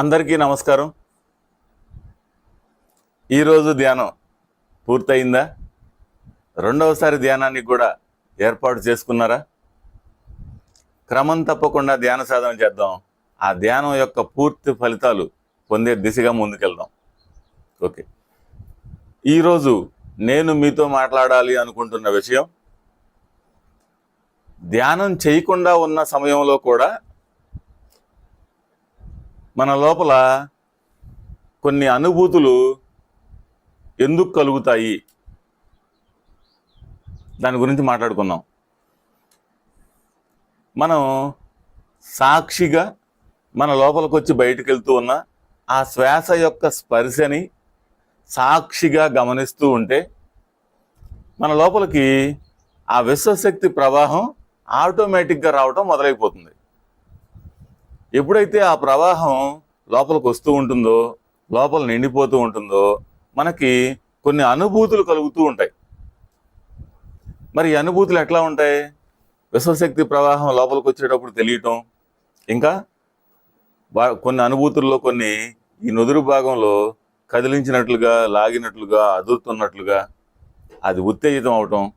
అందరికీ నమస్కారం. ఈరోజు ధ్యానం పూర్తయిందా? రెండవసారి ధ్యానానికి కూడా ఏర్పాటు చేసుకున్నారా? క్రమం తప్పకుండా ధ్యాన సాధన చేద్దాం. ఆ ధ్యానం యొక్క పూర్తి ఫలితాలు పొందే దిశగా ముందుకెళ్దాం. ఓకే. ఈరోజు నేను మీతో మాట్లాడాలి అనుకుంటున్న విషయం ధ్యానం చేయకుండా ఉన్న సమయంలో కూడా మన లోపల కొన్ని అనుభూతులు ఎందుకు కలుగుతాయి? దాని గురించి మాట్లాడుకున్నాం మనం సాక్షిగా మన లోపలికి వచ్చి బయటకు వెళ్తూ ఉన్న ఆ శ్వాస యొక్క స్పర్శని సాక్షిగా గమనిస్తూ ఉంటే మన లోపలికి ఆ విశ్వశక్తి ప్రవాహం ఆటోమేటిక్గా రావటం మొదలైపోతుంది. ఎప్పుడైతే ఆ ప్రవాహం లోపలికి వస్తూ ఉంటుందో లోపల నిండిపోతూ ఉంటుందో మనకి కొన్ని అనుభూతులు కలుగుతూ ఉంటాయి. మరి ఈ అనుభూతులు ఎట్లా ఉంటాయి? విశ్వశక్తి ప్రవాహం లోపలికి వచ్చేటప్పుడు తెలియటం ఇంకా కొన్ని అనుభూతుల్లో కొన్ని ఈ నుదురు భాగంలో కదిలించినట్లుగా లాగినట్లుగా అదురుతున్నట్లుగా అది ఉత్తేజితం అవటం.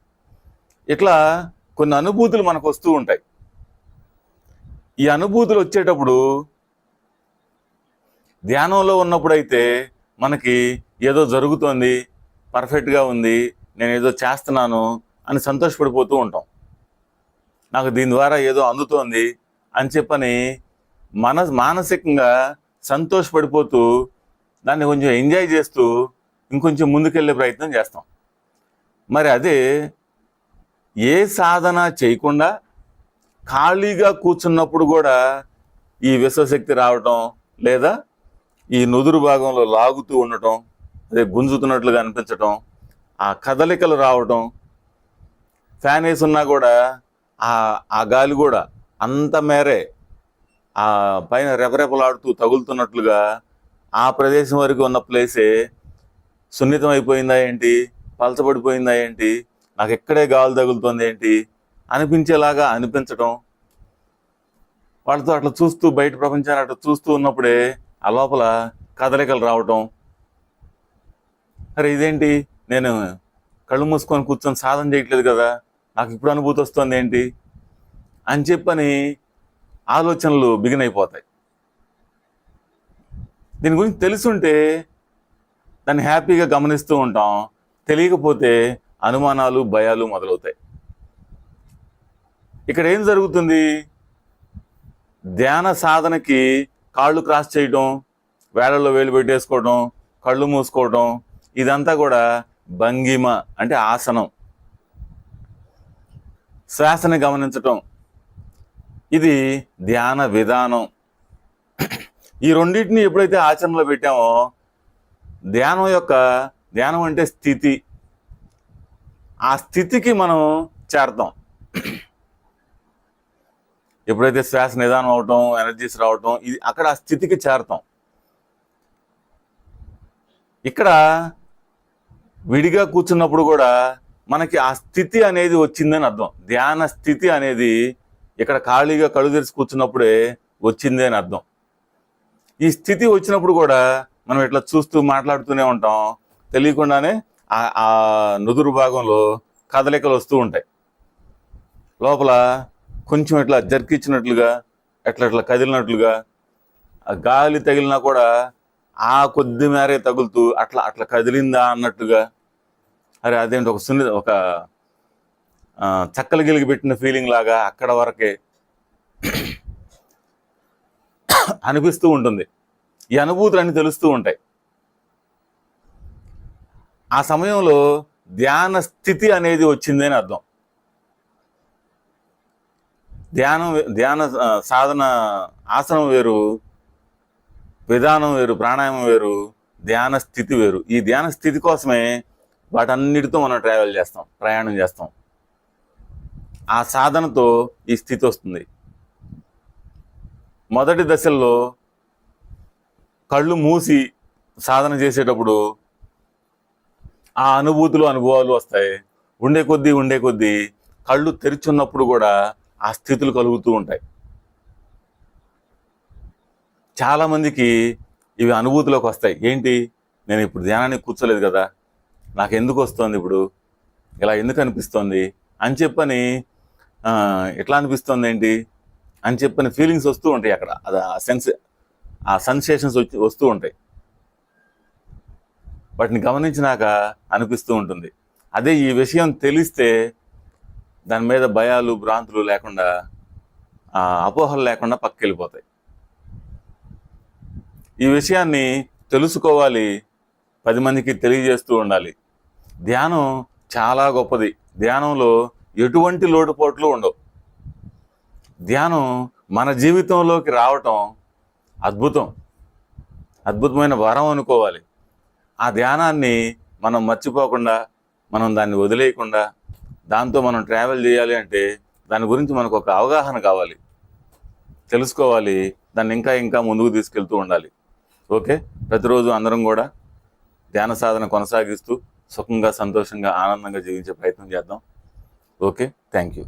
ఇట్లా కొన్ని అనుభూతులు మనకు వస్తూ ఉంటాయి. ఈ అనుభూతులు వచ్చేటప్పుడు ధ్యానంలో ఉన్నప్పుడైతే మనకి ఏదో జరుగుతోంది పర్ఫెక్ట్గా ఉంది నేను ఏదో చేస్తున్నాను అని సంతోషపడిపోతూ ఉంటాం. నాకు దీని ద్వారా ఏదో అందుతోంది అని చెప్పని మన మానసికంగా సంతోషపడిపోతూ దాన్ని కొంచెం ఎంజాయ్ చేస్తూ ఇంకొంచెం ముందుకెళ్ళే ప్రయత్నం చేస్తాం. మరి అదే ఏ సాధన చేయకుండా ఖాళీగా కూర్చున్నప్పుడు కూడా ఈ విశ్వశక్తి రావటం లేదా ఈ నుదురు భాగంలో లాగుతూ ఉండటం అదే గుంజుతున్నట్లుగా అనిపించటం ఆ కదలికలు రావటం ఫ్యాన్ వేసి ఉన్నా కూడా ఆ ఆ గాలి కూడా అంత మేరే ఆ పైన రెపరెపలాడుతూ తగులుతున్నట్లుగా ఆ ప్రదేశం వరకు ఉన్న ప్లేసే సున్నితం అయిపోయిందా ఏంటి? పలచబడిపోయిందా ఏంటి? నాకు ఎక్కడే గాలి తగులుతుంది ఏంటి? అనిపించేలాగా అనిపించటం వాళ్ళతో అట్లా చూస్తూ బయట ప్రపంచాన్ని అట్లా చూస్తూ ఉన్నప్పుడే ఆ లోపల కదలికలు రావటం. అరే ఇదేంటి? నేను కళ్ళు మూసుకొని కూర్చొని సాధన చేయట్లేదు కదా నాకు ఇప్పుడు అనుభూతి వస్తుంది ఏంటి? అని చెప్పని ఆలోచనలు బిగిన్ అయిపోతాయి. దీని గురించి తెలుసుంటే దాన్ని హ్యాపీగా గమనిస్తూ ఉంటాం. తెలియకపోతే అనుమానాలు భయాలు మొదలవుతాయి. ఇక్కడ ఏం జరుగుతుంది? ధ్యాన సాధనకి కాళ్ళు క్రాస్ చేయడం వేళల్లో వేలు పెట్టేసుకోవడం కళ్ళు మూసుకోవడం ఇదంతా కూడా భంగిమ అంటే ఆసనం. శ్వాసని గమనించటం. ఇది ధ్యాన విధానం. ఈ రెండింటిని ఎప్పుడైతే ఆచరణలో పెట్టామో ధ్యానం యొక్క ధ్యానం అంటే స్థితి. ఆ స్థితికి మనం చేరతాం. ఎప్పుడైతే శ్వాస నిదానం అవటం ఎనర్జీస్ రావటం ఇది అక్కడ ఆ స్థితికి చేరతాం. ఇక్కడ విడిగా కూర్చున్నప్పుడు కూడా మనకి ఆ స్థితి అనేది వచ్చిందని అర్థం. ధ్యాన స్థితి అనేది ఇక్కడ ఖాళీగా కళ్ళు తెరిచి కూర్చున్నప్పుడే వచ్చింది అని అర్థం. ఈ స్థితి వచ్చినప్పుడు కూడా మనం ఇట్లా చూస్తూ మాట్లాడుతూనే ఉంటాం. తెలియకుండానే ఆ- ఆ నుదురు భాగంలో కదలికలు వస్తూ ఉంటాయి. లోపల కొంచెం ఇట్లా జర్కిచ్చినట్లుగా ఎట్లా అట్లా కదిలినట్లుగా ఆ గాలి తగిలినా కూడా ఆ కొద్ది మేరే తగులుతూ అట్లా అట్లా కదిలిందా అన్నట్టుగా అరే అదేంటి ఒక సున్ని ఒక చక్కలు గిలిగి పెట్టిన ఫీలింగ్ లాగా అక్కడ వరకే అనిపిస్తూ ఉంటుంది. ఈ అనుభూతులు అన్ని తెలుస్తూ ఉంటాయి. ఆ సమయంలో ధ్యాన స్థితి అనేది వచ్చిందని అర్థం. ధ్యానం ధ్యాన సాధన ఆసనం వేరు విధానం వేరు ప్రాణాయామం వేరు ధ్యాన స్థితి వేరు. ఈ ధ్యాన స్థితి కోసమే వాటన్నిటితో మనం ట్రావెల్ చేస్తాం ప్రయాణం చేస్తాం. ఆ సాధనతో ఈ స్థితి వస్తుంది. మొదటి దశల్లో కళ్ళు మూసి సాధన చేసేటప్పుడు ఆ అనుభూతులు అనుభవాలు వస్తాయి. ఉండే కొద్దీ ఉండే కొద్దీ కళ్ళు తెరిచున్నప్పుడు కూడా ఆ స్థితులు కలుగుతూ ఉంటాయి. చాలామందికి ఇవి అనుభూతిలోకి వస్తాయి. ఏంటి? నేను ఇప్పుడు ధ్యానానికి కూర్చోలేదు కదా. నాకు ఎందుకు వస్తుంది ఇప్పుడు? ఇలా ఎందుకు అనిపిస్తోంది? అని చెప్పని ఎట్లా అనిపిస్తుంది ఏంటి? అని చెప్పని ఫీలింగ్స్ వస్తూ ఉంటాయి అక్కడ. అది ఆ సెన్స్ ఆ సెన్సేషన్స్ వచ్చి వస్తూ ఉంటాయి. వాటిని గమనించినాక అనిపిస్తూ ఉంటుంది. అదే ఈ విషయం తెలిస్తే దాని మీద భయాలు భ్రాంతులు లేకుండా అపోహలు లేకుండా పక్కకెళ్ళిపోతాయి ఈ విషయాన్ని తెలుసుకోవాలి పది మందికి తెలియజేస్తూ ఉండాలి. ధ్యానం చాలా గొప్పది. ధ్యానంలో ఎటువంటి లోటుపోట్లు ఉండవు. ధ్యానం మన జీవితంలోకి రావటం అద్భుతం. అద్భుతమైన వరం అనుకోవాలి. ఆ ధ్యానాన్ని మనం మర్చిపోకుండా మనం దాన్ని వదిలేయకుండా దాంతో మనం ట్రావెల్ చేయాలి అంటే దాని గురించి మనకు ఒక అవగాహన కావాలి. తెలుసుకోవాలి. దాన్ని ఇంకా ఇంకా ముందుకు తీసుకెళ్తూ ఉండాలి. ఓకే? ప్రతిరోజు అందరం కూడా ధ్యాన సాధన కొనసాగిస్తూ సుఖంగా సంతోషంగా ఆనందంగా జీవించే ప్రయత్నం చేద్దాం. ఓకే? Thank you